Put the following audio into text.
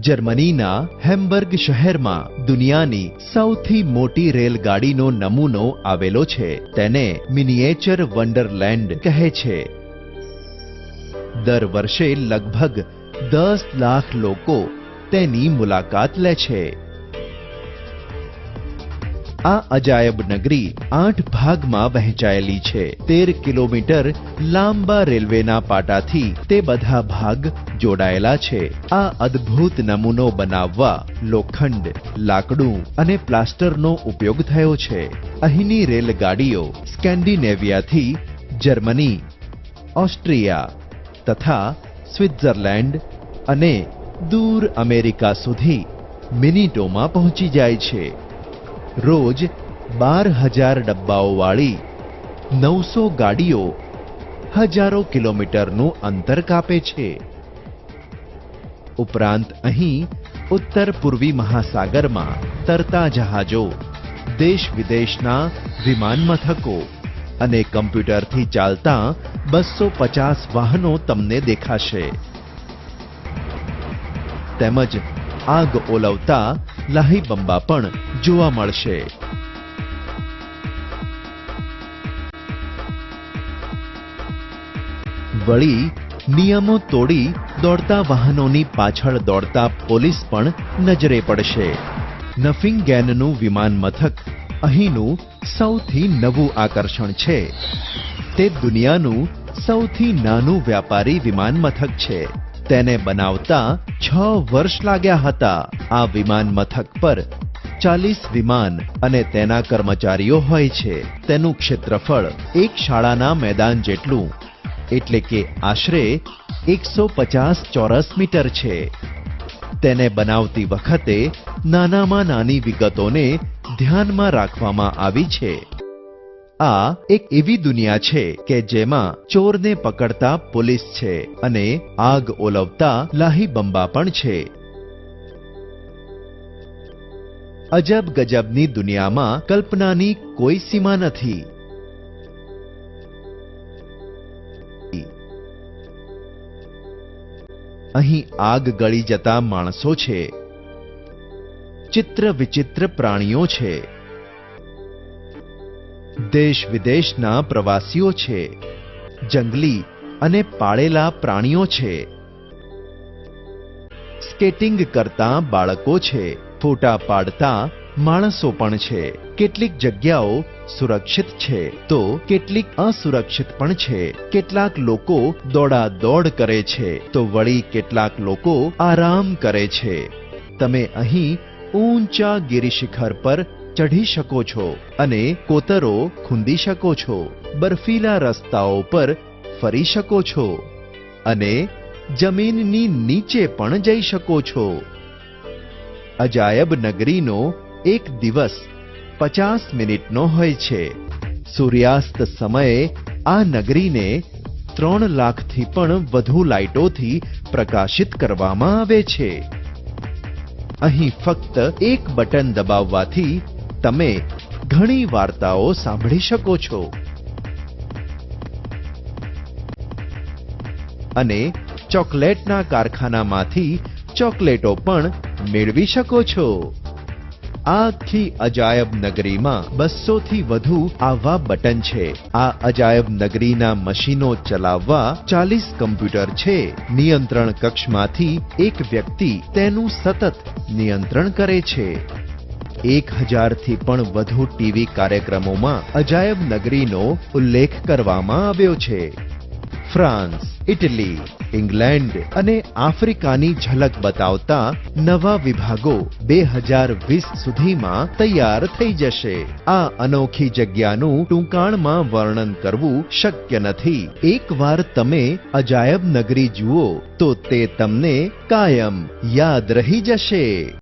જર્મનીના હેમ્બર્ગ શહેરમાં દુનિયાની સૌથી મોટી રેલગાડીનો નમૂનો આવેલો છે. તેને મિનિએચર વન્ડરલેન્ડ કહે છે. દર વર્ષે લગભગ દસ લાખ લોકો તેની મુલાકાત લે છે. આ અજાયબ નગરી આઠ ભાગમાં વહેંચાયેલી છે. તેર કિલોમીટર લાંબા રેલવેના પાટાથી તે બધા ભાગ જોડાયેલા છે. આ અદ્ભુત નમૂનો બનાવવા લોખંડ, લાકડું અને પ્લાસ્ટરનો ઉપયોગ થયો છે. અહીંની રેલગાડીઓ સ્કેન્ડિનેવિયાથી જર્મની, ઓસ્ટ્રિયા તથા સ્વિટ્ઝરલેન્ડ અને દૂર અમેરિકા સુધી મિનિટોમાં પહોંચી જાય છે. રોજ બાર હજાર ડબ્બાઓવાળી નવસો ગાડીઓ હજારો કિલોમીટરનું અંતર કાપે છે. ઉપરાંત અહીં ઉત્તર પૂર્વી મહાસાગરમાં તરતા જહાજો, દેશ વિદેશના વિમાન મથકો અને કમ્પ્યુટરથી ચાલતા બસો પચાસ વાહનો તમને દેખાશે. તેમજ આગ ઓલવતા લાહી બંબા પણ જોવા મળશે. વળી નિયમો તોડી દોડતા વાહનોની પાછળ દોડતા પોલીસ પણ નજરે પડશે. નફિંગેનનું વિમાન મથક અહીંનું સૌથી નવું આકર્ષણ છે. તે દુનિયાનું સૌથી નાનું વ્યાપારી વિમાન મથક છે. તેને બનાવતા છ વર્ષ લાગ્યા હતા. આ વિમાન મથક પર ચાલીસ વિમાન અને તેના કર્મચારીઓ હોય છે. તેનું ક્ષેત્રફળ એક શાળાના મેદાન જેટલું, એટલે કે આશરે એકસો પચાસ ચોરસ મીટર છે. તેને બનાવતી વખતે નાનામાં નાની વિગતોને ધ્યાનમાં રાખવામાં આવી છે. આ એક એવી દુનિયા છે કે જેમાં ચોરને પકડતા પોલીસ છે અને આગ ઓલવતા લાહી બંબા પણ છે. અજબ ગજબની દુનિયામાં કલ્પનાની કોઈ સીમા નથી. અહીં આગ ગળી જતા માણસો છે. ચિત્ર વિચિત્ર પ્રાણીઓ છે. દેશ વિદેશના પ્રવાસીઓ છે, જંગલી અને પાળેલા પ્રાણીઓ છે. સ્કેટિંગ કરતા બાળકો છે, ફોટા પાડતા માણસો પણ છે. કેટલીક જગ્યાઓ સુરક્ષિત છે, તો કેટલીક અસુરક્ષિત પણ છે. કેટલાક લોકો દોડા દોડ કરે છે, તો વળી કેટલાક લોકો આરામ કરે છે. તમે અહીં ઊંચા ગિરિશિખર પર ચઢી શકો છો અને કોતરો ખૂંદી શકો છો, બર્ફીલા રસ્તાઓ પર ફરી શકો છો અને જમીનની નીચે પણ જઈ શકો છો. અજાયબ નગરીનો એક દિવસ પચાસ મિનિટનો હોય છે. સૂર્યાસ્ત સમયે આ નગરીને ત્રણ લાખથી પણ વધુ લાઇટોથી પ્રકાશિત કરવામાં આવે છે. અહીં ફક્ત એક બટન દબાવવાથી તમે ઘણી વાર્તાઓ સાંભળી શકો છો. અને ચોકલેટના કારખાનામાંથી ચોકલેટો પણ મેળવી શકો છો. આખી અજાયબ નગરીમાં બસો થી વધુ આવા બટન છે. આ અજાયબ નગરીના મશીનો ચલાવવા ચાલીસ કમ્પ્યુટર છે. નિયંત્રણ કક્ષમાંથી એક વ્યક્તિ તેનું સતત નિયંત્રણ કરે છે. એક હજારથી પણ વધુ ટીવી કાર્યક્રમોમાં અજાયબ નગરીનો ઉલ્લેખ કરવામાં આવ્યો છે. ફ્રાન્સ, ઇટલી, ઇંગ્લેન્ડ અને આફ્રિકાની ઝલક બતાવતા નવા વિભાગો બે હજાર વીસ સુધીમાં તૈયાર થઈ જશે. આ અનોખી જગ્યાનું ટૂંકાણમાં વર્ણન કરવું શક્ય નથી. એકવાર તમે અજાયબ નગરી જુઓ, તો તે તમને કાયમ યાદ રહી જશે.